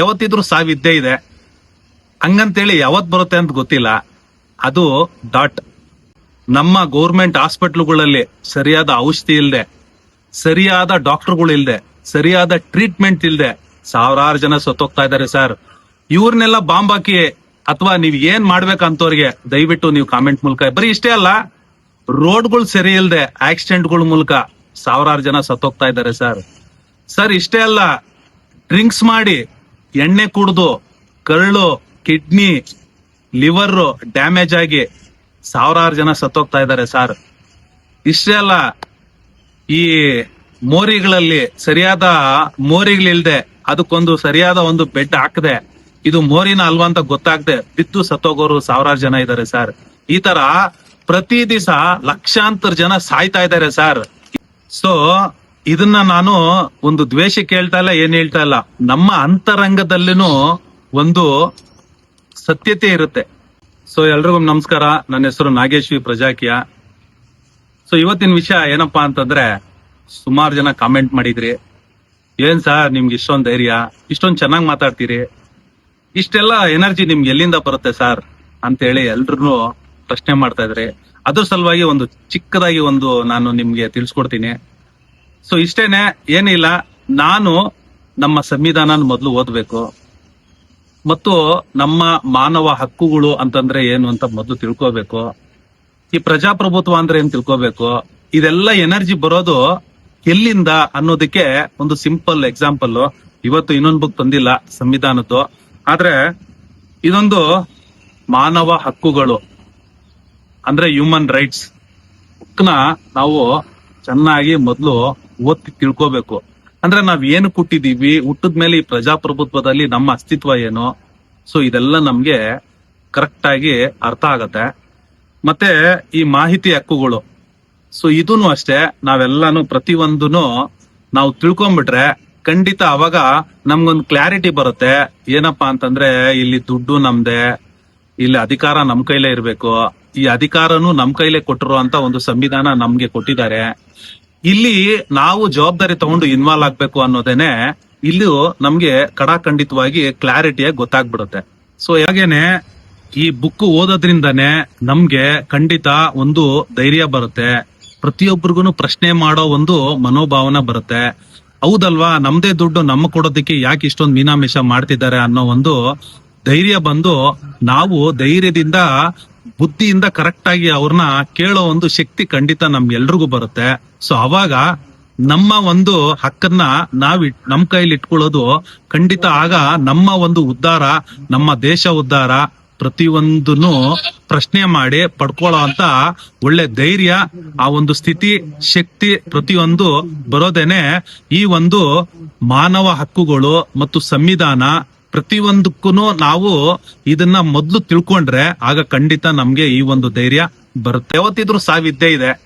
ಯಾವತ್ತಿದ್ರು ಸಾವಿದ್ದೇ ಇದೆ. ಹಂಗಂತೇಳಿ ಯಾವತ್ ಬರುತ್ತೆ ಅಂತ ಗೊತ್ತಿಲ್ಲ. ಅದು ಡಾಟ್. ನಮ್ಮ ಗೌರ್ಮೆಂಟ್ ಹಾಸ್ಪಿಟ್ಲುಗಳಲ್ಲಿ ಸರಿಯಾದ ಔಷಧಿ ಇಲ್ಲದೆ ಸರಿಯಾದ ಡಾಕ್ಟರ್ಗಳು ಇಲ್ಲದೆ ಸರಿಯಾದ ಟ್ರೀಟ್ಮೆಂಟ್ ಇಲ್ಲದೆ ಸಾವಿರಾರು ಜನ ಸತ್ತೋಗ್ತಾ ಇದ್ದಾರೆ ಸರ್. ಇವ್ರನ್ನೆಲ್ಲ ಬಾಂಬ್ ಹಾಕಿ ಅಥವಾ ನೀವ್ ಏನ್ ಮಾಡ್ಬೇಕಂತವ್ರಿಗೆ ದಯವಿಟ್ಟು ನೀವು ಕಾಮೆಂಟ್ ಮೂಲಕ, ಬರೀ ಇಷ್ಟೇ ಅಲ್ಲ, ರೋಡ್ಗಳು ಸರಿ ಇಲ್ಲದೆ ಆಕ್ಸಿಡೆಂಟ್ಗಳ ಮೂಲಕ ಸಾವಿರಾರು ಜನ ಸತ್ತೋಗ್ತಾ ಇದ್ದಾರೆ ಸರ್. ಸರ್, ಇಷ್ಟೇ ಅಲ್ಲ, ಡ್ರಿಂಕ್ಸ್ ಮಾಡಿ ಎಣ್ಣೆ ಕುಡ್ದು, ಕರಳು, ಕಿಡ್ನಿ, ಲಿವರ್ ಡ್ಯಾಮೇಜ್ ಆಗಿ ಸಾವಿರಾರು ಜನ ಸತ್ತೋಗ್ತಾ ಇದ್ದಾರೆ ಸಾರ್. ಇಷ್ಟೇ ಅಲ್ಲ, ಈ ಮೋರಿಗಳಲ್ಲಿ ಸರಿಯಾದ ಮೋರಿಗಳಿಲ್ದೆ ಅದಕ್ಕೊಂದು ಸರಿಯಾದ ಒಂದು ಬೆಡ್ ಹಾಕದೆ, ಇದು ಮೋರಿನ ಅಲ್ವಾ ಅಂತ ಗೊತ್ತಾಗದೆ ಬಿದ್ದು ಸತ್ತೋಗೋರು ಸಾವಿರಾರು ಜನ ಇದ್ದಾರೆ ಸರ್. ಈ ತರ ಪ್ರತಿ ದಿವಸ ಲಕ್ಷಾಂತರ ಜನ ಸಾಯ್ತಾ ಇದ್ದಾರೆ ಸರ್. ಸೊ ಇದನ್ನ ನಾನು ಒಂದು ದ್ವೇಷ ಕೇಳ್ತಾ ಇಲ್ಲ, ಏನ್ ಹೇಳ್ತಾ ಇಲ್ಲ. ನಮ್ಮ ಅಂತರಂಗದಲ್ಲಿನೂ ಒಂದು ಸತ್ಯತೆ ಇರುತ್ತೆ. ಸೊ ಎಲ್ರಿಗೂ ನಮಸ್ಕಾರ. ನನ್ನ ಹೆಸರು ನಾಗೇಶ್ವಿ ಪ್ರಜಾಕಿಯ. ಸೊ ಇವತ್ತಿನ ವಿಷಯ ಏನಪ್ಪಾ ಅಂತಂದ್ರೆ, ಸುಮಾರು ಜನ ಕಾಮೆಂಟ್ ಮಾಡಿದ್ರಿ. ಏನ್ ಸರ್ ನಿಮ್ಗೆ ಇಷ್ಟೊಂದು ಧೈರ್ಯ? ಇಷ್ಟೊಂದು ಚೆನ್ನಾಗಿ ಮಾತಾಡ್ತೀರಿ? ಇಷ್ಟೆಲ್ಲ ಎನರ್ಜಿ ನಿಮ್ಗೆ ಎಲ್ಲಿಂದ ಬರುತ್ತೆ ಸರ್? ಅಂತ ಹೇಳಿ ಎಲ್ರು ಪ್ರಶ್ನೆ ಮಾಡ್ತಾ ಇದ್ರಿ. ಅದ್ರ ಸಲುವಾಗಿ ಒಂದು ಚಿಕ್ಕದಾಗಿ ಒಂದು ನಾನು ನಿಮ್ಗೆ ತಿಳಿಸ್ಕೊಡ್ತೀನಿ. ಸೊ ಇಷ್ಟೇನೆ, ಏನಿಲ್ಲ. ನಾನು ನಮ್ಮ ಸಂವಿಧಾನ ಮೊದಲು ಓದ್ಬೇಕು. ಮತ್ತು ನಮ್ಮ ಮಾನವ ಹಕ್ಕುಗಳು ಅಂತಂದ್ರೆ ಏನು ಅಂತ ಮೊದಲು ತಿಳ್ಕೋಬೇಕು. ಈ ಪ್ರಜಾಪ್ರಭುತ್ವ ಅಂದ್ರೆ ಏನ್ ತಿಳ್ಕೋಬೇಕು? ಇದೆಲ್ಲ ಎನರ್ಜಿ ಬರೋದು ಎಲ್ಲಿಂದ ಅನ್ನೋದಕ್ಕೆ ಒಂದು ಸಿಂಪಲ್ ಎಕ್ಸಾಂಪಲ್ ಇವತ್ತು ಇನ್ನೊಂದು ಬುಕ್ ತಂದಿಲ್ಲ ಸಂವಿಧಾನದ್ದು. ಆದ್ರೆ ಇದೊಂದು ಮಾನವ ಹಕ್ಕುಗಳು. ಅಂದ್ರೆ ಹ್ಯೂಮನ್ ರೈಟ್ಸ್ ಬುಕ್ನ ನಾವು ಚೆನ್ನಾಗಿ ಮೊದಲು ಓದಿ ತಿಳ್ಕೋಬೇಕು. ಅಂದ್ರೆ ನಾವ್ ಏನು ಕೊಟ್ಟಿದೀವಿ ಹುಟ್ಟಿದ ಮೇಲೆ ಈ ಪ್ರಜಾಪ್ರಭುತ್ವದಲ್ಲಿ ನಮ್ಮ ಅಸ್ತಿತ್ವ ಏನು? ಸೊ ಇದೆಲ್ಲ ನಮ್ಗೆ ಕರೆಕ್ಟ್ ಆಗಿ ಅರ್ಥ ಆಗತ್ತೆ. ಮತ್ತೆ ಈ ಮಾಹಿತಿ ಹಕ್ಕುಗಳು. ಸೊ ಇದೂನು ಅಷ್ಟೇ, ನಾವೆಲ್ಲಾನು ಪ್ರತಿಯೊಂದನು ನಾವು ತಿಳ್ಕೊಂಬಿಟ್ರೆ ಖಂಡಿತ ಅವಾಗ ನಮ್ಗೊಂದು ಕ್ಲಾರಿಟಿ ಬರುತ್ತೆ. ಏನಪ್ಪಾ ಅಂತಂದ್ರೆ, ಇಲ್ಲಿ ದುಡ್ಡು ನಮ್ದೆ, ಇಲ್ಲಿ ಅಧಿಕಾರ ನಮ್ ಕೈಲೇ ಇರ್ಬೇಕು. ಈ ಅಧಿಕಾರನು ನಮ್ ಕೈಲೇ ಕೊಟ್ಟರು ಅಂತ ಒಂದು ಸಂವಿಧಾನ ನಮ್ಗೆ ಕೊಟ್ಟಿದ್ದಾರೆ. ಇಲ್ಲಿ ನಾವು ಜವಾಬ್ದಾರಿ ತಗೊಂಡು ಇನ್ವಾಲ್ವ್ ಆಗ್ಬೇಕು ಅನ್ನೋದೇನೆ ಇಲ್ಲೂ ನಮ್ಗೆ ಕಡಾಖಂಡಿತವಾಗಿ ಕ್ಲಾರಿಟಿಯಾಗಿ ಗೊತ್ತಾಗ್ಬಿಡುತ್ತೆ. ಸೊ ಹಾಗೇನೆ ಈ ಬುಕ್ ಓದೋದ್ರಿಂದಾನೆ ನಮ್ಗೆ ಖಂಡಿತ ಒಂದು ಧೈರ್ಯ ಬರುತ್ತೆ. ಪ್ರತಿಯೊಬ್ಬರಿಗೂ ಪ್ರಶ್ನೆ ಮಾಡೋ ಒಂದು ಮನೋಭಾವನೆ ಬರುತ್ತೆ. ಹೌದಲ್ವಾ? ನಮ್ದೇ ದುಡ್ಡು ನಮ್ಮ ಕೊಡೋದಕ್ಕೆ ಯಾಕೆ ಇಷ್ಟೊಂದು ಮೀನಾಮಿಷ ಮಾಡ್ತಿದ್ದಾರೆ ಅನ್ನೋ ಒಂದು ಧೈರ್ಯ ಬಂದು ನಾವು ಧೈರ್ಯದಿಂದ ಬುದ್ಧಿಯಿಂದ ಕರೆಕ್ಟ್ ಆಗಿ ಅವ್ರನ್ನ ಕೇಳೋ ಒಂದು ಶಕ್ತಿ ಖಂಡಿತ ನಮ್ಗೆಲ್ರಿಗೂ ಬರುತ್ತೆ. ಸೊ ಅವಾಗ ನಮ್ಮ ಒಂದು ಹಕ್ಕನ್ನ ನಾವ್ ನಮ್ ಕೈಲಿ ಇಟ್ಕೊಳ್ಳೋದು ಖಂಡಿತ ಆಗ ನಮ್ಮ ಒಂದು ಉದ್ಧಾರ, ನಮ್ಮ ದೇಶ ಉದ್ಧಾರ ಪ್ರತಿಯೊಂದನ್ನು ಪ್ರಶ್ನೆ ಮಾಡಿ ಪಡ್ಕೊಳ್ಳೋ ಅಂತ ಒಳ್ಳೆ ಧೈರ್ಯ, ಆ ಒಂದು ಸ್ಥಿತಿ, ಶಕ್ತಿ ಪ್ರತಿಯೊಂದು ಬರೋದೇನೆ ಈ ಒಂದು ಮಾನವ ಹಕ್ಕುಗಳು ಮತ್ತು ಸಂವಿಧಾನ ಪ್ರತಿಯೊಂದಕ್ಕೂ ನಾವು ಇದನ್ನ ಮೊದ್ಲು ತಿಳ್ಕೊಂಡ್ರೆ ಆಗ ಖಂಡಿತ ನಮ್ಗೆ ಈ ಒಂದು ಧೈರ್ಯ ಬರುತ್ತೆ. ಯಾವತ್ತಿದ್ರು ಸಾವಿದ್ದೇ ಇದೆ.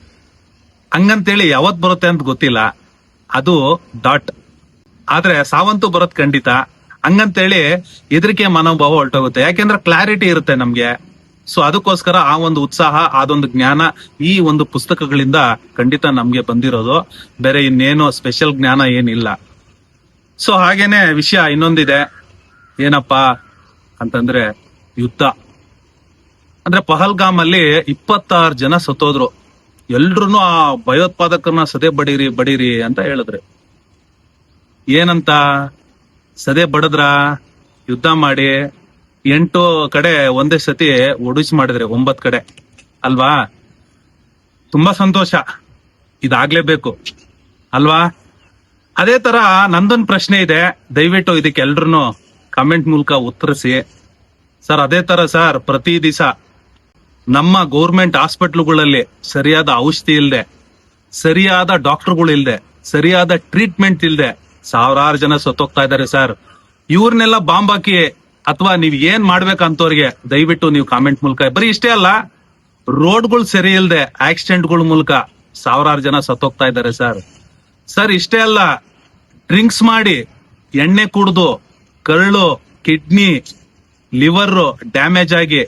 ಹಂಗಂತೇಳಿ ಯಾವತ್ ಬರುತ್ತೆ ಅಂತ ಗೊತ್ತಿಲ್ಲ. ಅದು ಡಾಟ್. ಆದ್ರೆ ಸಾವಂತೂ ಬರೋದ್ ಖಂಡಿತ. ಹಂಗಂತೇಳಿ ಹೆದರಿಕೆ ಮನೋಭಾವ ಹೊರಟೋಗುತ್ತೆ. ಯಾಕೆಂದ್ರೆ ಕ್ಲಾರಿಟಿ ಇರುತ್ತೆ ನಮ್ಗೆ. ಸೊ ಅದಕ್ಕೋಸ್ಕರ ಆ ಒಂದು ಉತ್ಸಾಹ, ಅದೊಂದು ಜ್ಞಾನ ಈ ಒಂದು ಪುಸ್ತಕಗಳಿಂದ ಖಂಡಿತ ನಮ್ಗೆ ಬಂದಿರೋದು. ಬೇರೆ ಇನ್ನೇನು ಸ್ಪೆಷಲ್ ಜ್ಞಾನ ಏನಿಲ್ಲ. ಸೊ ಹಾಗೇನೆ ವಿಷಯ ಇನ್ನೊಂದಿದೆ. ಏನಪ್ಪಾ ಅಂತಂದ್ರೆ ಯುದ್ಧ. ಅಂದ್ರೆ ಪಹಲ್ಗಾಮ್ ಅಲ್ಲಿ ಇಪ್ಪತ್ತಾರು ಜನ ಸತ್ತೋದ್ರು. ಎಲ್ರು ಆ ಭಯೋತ್ಪಾದಕರನ್ನ ಸದೆ ಬಡೀರಿ ಬಡೀರಿ ಅಂತ ಹೇಳಿದ್ರು. ಏನಂತ? ಸದೆ ಬಡದ್ರ? ಯುದ್ಧ ಮಾಡಿ ಎಂಟು ಕಡೆ ಒಂದೇ ಸತಿ ಒಡಿಸ್ ಮಾಡಿದ್ರೆ ಒಂಬತ್ ಕಡೆ. ಅಲ್ವಾ? ತುಂಬಾ ಸಂತೋಷ. ಇದಾಗ್ಲೇಬೇಕು. ಅಲ್ವಾ? ಅದೇ ತರ ನಂದೊಂದು ಪ್ರಶ್ನೆ ಇದೆ. ದಯವಿಟ್ಟು ಇದಕ್ಕೆ ಎಲ್ರು ಕಮೆಂಟ್ ಮೂಲಕ ಉತ್ತರಿಸಿ. ಸರ್, ಅದೇ ತರ ಸರ್, ಪ್ರತಿ ದಿವಸ ನಮ್ಮ ಗೌರ್ಮೆಂಟ್ ಹಾಸ್ಪಿಟ್ಲುಗಳಲ್ಲಿ ಸರಿಯಾದ ಔಷಧಿ ಇಲ್ಲದೆ ಸರಿಯಾದ ಡಾಕ್ಟರ್ಗಳು ಇಲ್ಲದೆ ಸರಿಯಾದ ಟ್ರೀಟ್ಮೆಂಟ್ ಇಲ್ಲದೆ ಸಾವಿರಾರು ಜನ ಸತ್ತೋಗ್ತಾ ಇದ್ದಾರೆ ಸರ್. ಇವ್ರನ್ನೆಲ್ಲ ಬಾಂಬ್ ಹಾಕಿ ಅಥವಾ ನೀವ್ ಏನ್ ಮಾಡ್ಬೇಕಂತವ್ರಿಗೆ ದಯವಿಟ್ಟು ನೀವು ಕಾಮೆಂಟ್ ಮೂಲಕ, ಬರೀ ಇಷ್ಟೇ ಅಲ್ಲ, ರೋಡ್ಗಳು ಸರಿ ಇಲ್ಲದೆ ಆಕ್ಸಿಡೆಂಟ್ಗಳ ಮೂಲಕ ಸಾವಿರಾರು ಜನ ಸತ್ತೋಗ್ತಾ ಇದ್ದಾರೆ ಸರ್. ಸರ್, ಇಷ್ಟೇ ಅಲ್ಲ, ಡ್ರಿಂಕ್ಸ್ ಮಾಡಿ ಎಣ್ಣೆ ಕುಡ್ದು ಕರಳು, ಕಿಡ್ನಿ, ಲಿವರ್ ಡ್ಯಾಮೇಜ್ ಆಗಿ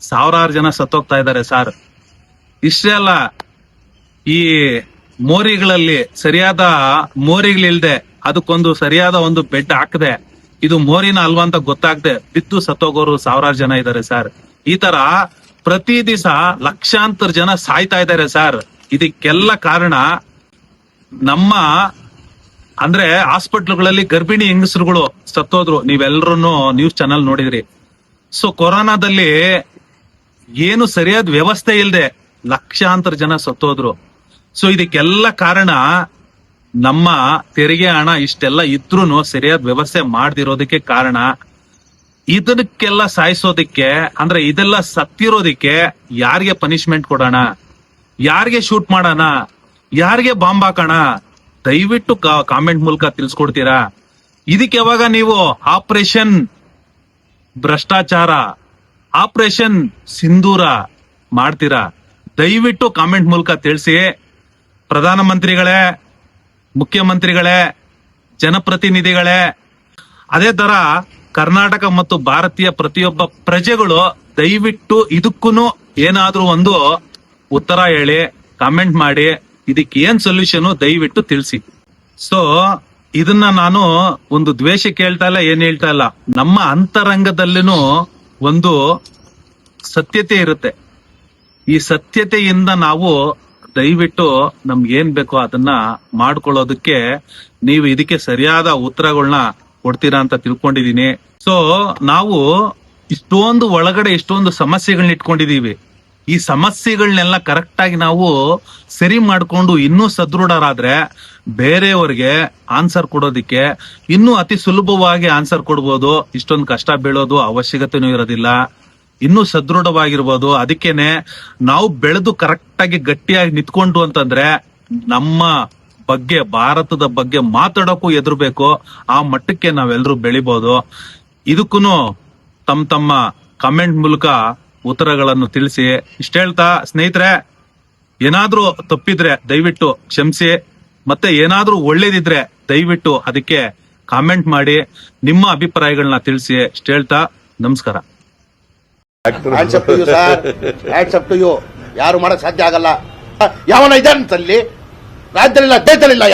ಸಾವಿರಾರು ಜನ ಸತ್ತೋಗ್ತಾ ಇದ್ದಾರೆ ಸಾರ್. ಇಷ್ಟೇ ಅಲ್ಲ, ಈ ಮೋರಿಗಳಲ್ಲಿ ಸರಿಯಾದ ಮೋರಿಗಳಿಲ್ದೆ ಅದಕ್ಕೊಂದು ಸರಿಯಾದ ಒಂದು ಬೆಡ್ ಹಾಕದೆ, ಇದು ಮೋರಿನ ಅಲ್ವಾ ಅಂತ ಗೊತ್ತಾಗದೆ ಬಿದ್ದು ಸತ್ತೋಗೋರು ಸಾವಿರಾರು ಜನ ಇದ್ದಾರೆ ಸರ್. ಈ ತರ ಪ್ರತಿ ದಿವಸ ಲಕ್ಷಾಂತರ ಜನ ಸಾಯ್ತಾ ಇದ್ದಾರೆ ಸರ್. ಇದಕ್ಕೆಲ್ಲ ಕಾರಣ ನಮ್ಮ ಅಂದ್ರೆ ಹಾಸ್ಪಿಟ್ಲ್ಗಳಲ್ಲಿ ಗರ್ಭಿಣಿ ಹೆಂಗಸರುಗಳು ಸತ್ತೋದ್ರು ನೀವೆಲ್ಲರೂ ನ್ಯೂಸ್ ಚಾನಲ್ ನೋಡಿದ್ರಿ. ಸೊ ಕೊರೋನಾದಲ್ಲಿ ಏನು ಸರಿಯಾದ ವ್ಯವಸ್ಥೆ ಇಲ್ಲದೆ ಲಕ್ಷಾಂತರ ಜನ ಸತ್ತೋದ್ರು. ಸೊ ಇದಕ್ಕೆಲ್ಲ ಕಾರಣ ನಮ್ಮ ತೆರಿಗೆ ಹಣ ಇಷ್ಟೆಲ್ಲ ಇದ್ರೂ ಸರಿಯಾದ ವ್ಯವಸ್ಥೆ ಮಾಡದಿರೋದಕ್ಕೆ ಕಾರಣ. ಇದಕ್ಕೆಲ್ಲ ಸಾಯಿಸೋದಕ್ಕೆ, ಅಂದ್ರೆ ಇದೆಲ್ಲ ಸತ್ತಿರೋದಕ್ಕೆ ಯಾರಿಗೆ ಪನಿಷ್ಮೆಂಟ್ ಕೊಡೋಣ? ಯಾರಿಗೆ ಶೂಟ್ ಮಾಡೋಣ? ಯಾರಿಗೆ ಬಾಂಬ್ ಹಾಕೋಣ? ದಯವಿಟ್ಟು ಕಾಮೆಂಟ್ ಮೂಲಕ ತಿಳಿಸ್ಕೊಡ್ತೀರಾ? ಇದಕ್ಕೆ ಯಾವಾಗ ನೀವು ಆಪರೇಷನ್ ಭ್ರಷ್ಟಾಚಾರ, ಆಪರೇಷನ್ ಸಿಂಧೂರ ಮಾಡ್ತೀರಾ? ದಯವಿಟ್ಟು ಕಾಮೆಂಟ್ ಮೂಲಕ ತಿಳಿಸಿ. ಪ್ರಧಾನಮಂತ್ರಿಗಳೇ, ಮುಖ್ಯಮಂತ್ರಿಗಳೇ, ಜನಪ್ರತಿನಿಧಿಗಳೇ, ಅದೇ ತರ ಕರ್ನಾಟಕ ಮತ್ತು ಭಾರತೀಯ ಪ್ರತಿಯೊಬ್ಬ ಪ್ರಜೆಗಳು ದಯವಿಟ್ಟು ಇದಕ್ಕೂ ಏನಾದ್ರೂ ಒಂದು ಉತ್ತರ ಹೇಳಿ, ಕಾಮೆಂಟ್ ಮಾಡಿ. ಇದಕ್ಕೆ ಏನ್ ಸೊಲ್ಯೂಷನ್ ದಯವಿಟ್ಟು ತಿಳಿಸಿ. ಸೊ ಇದನ್ನ ನಾನು ಒಂದು ದ್ವೇಷ ಕೇಳ್ತಾ ಇಲ್ಲ, ಏನ್ ಹೇಳ್ತಾ ಇಲ್ಲ. ನಮ್ಮ ಅಂತರಂಗದಲ್ಲಿನೂ ಒಂದು ಸತ್ಯತೆ ಇರುತ್ತೆ. ಈ ಸತ್ಯತೆಯಿಂದ ನಾವು ದಯವಿಟ್ಟು ನಮ್ಗೆ ಏನ್ ಬೇಕೋ ಅದನ್ನ ಮಾಡ್ಕೊಳ್ಳೋದಕ್ಕೆ ನೀವು ಇದಕ್ಕೆ ಸರಿಯಾದ ಉತ್ತರಗಳನ್ನ ಕೊಡ್ತೀರಾ ಅಂತ ತಿಳ್ಕೊಂಡಿದೀನಿ ಸೊ ನಾವು ಇಷ್ಟೊಂದು ಒಳಗಡೆ ಇಷ್ಟೊಂದು ಸಮಸ್ಯೆಗಳನ್ನ ಇಟ್ಕೊಂಡಿದೀವಿ ಈ ಸಮಸ್ಯೆಗಳನ್ನೆಲ್ಲ ಕರೆಕ್ಟ್ ಆಗಿ ನಾವು ಸರಿ ಮಾಡಿಕೊಂಡು ಇನ್ನೂ ಸದೃಢರಾದ್ರೆ ಬೇರೆಯವ್ರಿಗೆ ಆನ್ಸರ್ ಕೊಡೋದಿಕ್ಕೆ ಇನ್ನೂ ಅತಿ ಸುಲಭವಾಗಿ ಆನ್ಸರ್ ಕೊಡ್ಬೋದು. ಇಷ್ಟೊಂದು ಕಷ್ಟ ಬೀಳೋದು ಅವಶ್ಯಕತೆನೂ ಇರೋದಿಲ್ಲ. ಇನ್ನೂ ಸದೃಢವಾಗಿರ್ಬೋದು. ಅದಕ್ಕೇನೆ ನಾವು ಬೆಳೆದು ಕರೆಕ್ಟ್ ಆಗಿ ಗಟ್ಟಿಯಾಗಿ ನಿಂತ್ಕೊಂಡು ಅಂತಂದ್ರೆ ನಮ್ಮ ಬಗ್ಗೆ, ಭಾರತದ ಬಗ್ಗೆ ಮಾತಾಡೋಕ್ಕೂ ಎದುರ್ಬೇಕು ಆ ಮಟ್ಟಕ್ಕೆ ನಾವೆಲ್ಲರೂ ಬೆಳಿಬೋದು. ಇದಕ್ಕೂ ತಮ್ಮ ತಮ್ಮ ಕಮೆಂಟ್ ಮೂಲಕ ಉತ್ತರಗಳನ್ನು ತಿಳಿಸಿ. ಇಷ್ಟ ಹೇಳ್ತಾ, ಸ್ನೇಹಿತರೆ, ಏನಾದ್ರೂ ತಪ್ಪಿದ್ರೆ ದಯವಿಟ್ಟು ಕ್ಷಮಿಸಿ, ಮತ್ತೆ ಏನಾದ್ರೂ ಒಳ್ಳೇದಿದ್ರೆ ದಯವಿಟ್ಟು ಅದಕ್ಕೆ ಕಾಮೆಂಟ್ ಮಾಡಿ, ನಿಮ್ಮ ಅಭಿಪ್ರಾಯಗಳನ್ನ ತಿಳಿಸಿ. ಇಷ್ಟ ಹೇಳ್ತಾ, ನಮಸ್ಕಾರ. ಯಾರು ಮಾಡಕ್ ಸಾಧ್ಯ ಆಗಲ್ಲ. ಯಾವನ ಇದೆ ಅಂತಲ್ಲಿ? ಅಧ್ಯಕ್ಷರಿಲ್ಲ